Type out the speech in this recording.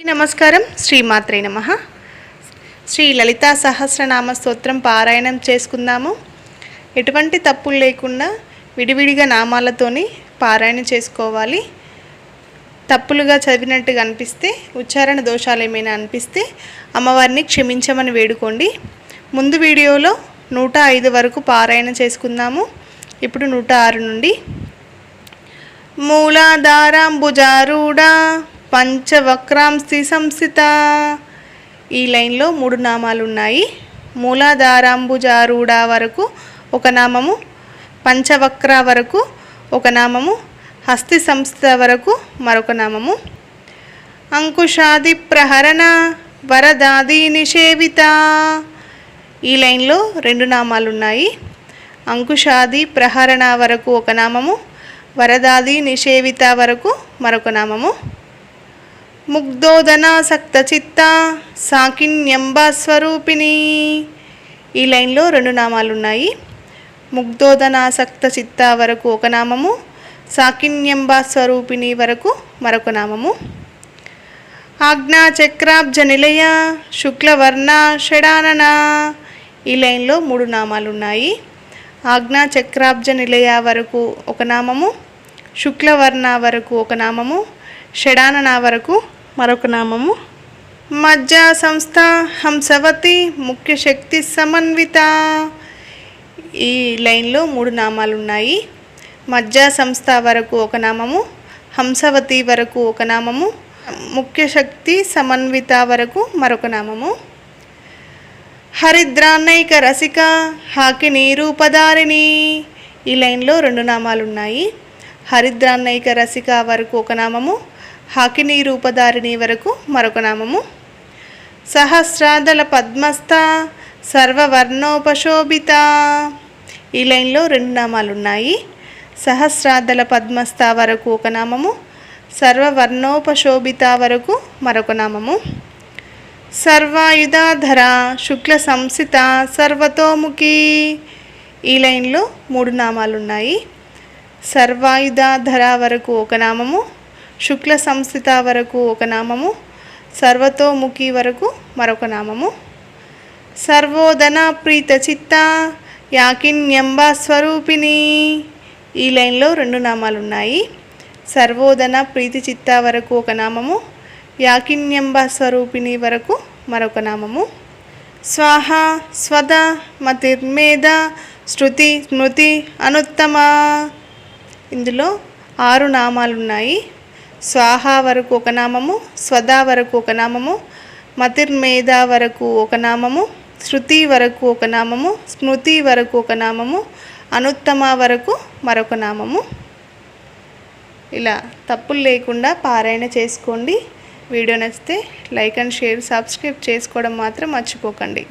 నమస్కారం. శ్రీమాత్రే నమ. శ్రీ లలితా సహస్రనామ స్తోత్రం పారాయణం చేసుకుందాము. ఎటువంటి తప్పులు లేకుండా విడివిడిగా నామాలతోని పారాయణ చేసుకోవాలి. తప్పులుగా చదివినట్టుగా అనిపిస్తే ఉచ్చారణ దోషాలు ఏమైనా అనిపిస్తే అమ్మవారిని క్షమించమని వేడుకోండి. ముందు వీడియోలో నూట ఐదు వరకు పారాయణ చేసుకుందాము. ఇప్పుడు నూట ఆరు నుండి. మూలాధారాంబుజారుడా పంచవక్రాంసి సంస్థిత. ఈ లైన్లో మూడు నామాలు ఉన్నాయి మూలాధారాంబుజారూఢ వరకు ఒక నామము పంచవక్ర వరకు ఒక నామము హస్తి సంస్థ వరకు మరొక నామము. అంకుశాది ప్రహరణ వరదాది నిషేవిత. ఈ లైన్లో రెండు నామాలు ఉన్నాయి అంకుశాది ప్రహరణ వరకు ఒక నామము వరదాది నిషేవిత వరకు మరొక నామము. ముగ్ధోదనాసక్త చిత్త సాకిన్యంబ స్వరూపిణి. ఈ లైన్లో రెండు నామాలు ఉన్నాయి ముగ్ధోదనాసక్త చిత్త వరకు ఒక నామము సాకిన్యంబ స్వరూపిణి వరకు మరొక నామము. ఆజ్ఞాచక్రాబ్జ నిలయ శుక్లవర్ణ షడానన. ఈ లైన్లో మూడు నామాలు ఉన్నాయి చక్రాబ్జ నిలయ వరకు ఒక నామము శుక్లవర్ణ వరకు ఒక నామము షడానన వరకు మరొక నామము. మజ్జ సంస్థ హంసవతి ముఖ్య శక్తి సమన్విత. ఈ లైన్లో మూడు నామాలు ఉన్నాయి మజ్జా సంస్థ వరకు ఒక నామము హంసవతి వరకు ఒక నామము ముఖ్య శక్తి సమన్విత వరకు మరొక నామము. హరిద్రాన్నైక రసిక హాకిని రూపధారిణి. ఈ లైన్లో రెండు నామాలు ఉన్నాయి హరిద్రాన్నైక రసిక వరకు ఒక నామము హాకిని రూపధారిణి వరకు మరొక నామము. సహస్రాదల పద్మస్థ సర్వవర్ణోపశోభిత. ఈ లైన్లో రెండు నామాలు ఉన్నాయి సహస్రాదల పద్మస్థ వరకు ఒక నామము సర్వవర్ణోపశోభిత వరకు మరొక నామము. సర్వాయుధాధర శుక్ల సంసిత సర్వతోముఖి. ఈ లైన్లో మూడు నామాలు ఉన్నాయి సర్వాయుధాధర వరకు ఒక నామము శుక్ల సంస్థిత వరకు ఒక నామము సర్వతోముఖి వరకు మరొక నామము. సర్వోదన ప్రీత చిత్త యాకిన్యంబ స్వరూపిణి. ఈ లైన్లో రెండు నామాలు ఉన్నాయి సర్వోదన ప్రీతి చిత్త వరకు ఒక నామము యాకిన్యంబ స్వరూపిణి వరకు మరొక నామము. స్వాహ స్వద మతిర్మేధ శృతి స్మృతి అనుత్తమ. ఇందులో ఆరు నామాలు ఉన్నాయి స్వాహ వరకు ఒక నామము స్వదా వరకు ఒక నామము మతిర్మేధ వరకు ఒక నామము శృతి వరకు ఒక నామము స్మృతి వరకు ఒక నామము అనుత్తమ వరకు మరొక నామము. ఇలా తప్పులు లేకుండా పారాయణ చేసుకోండి. వీడియో నచ్చితే లైక్ అండ్ షేర్ సబ్స్క్రైబ్ చేసుకోవడం మాత్రం మర్చిపోకండి.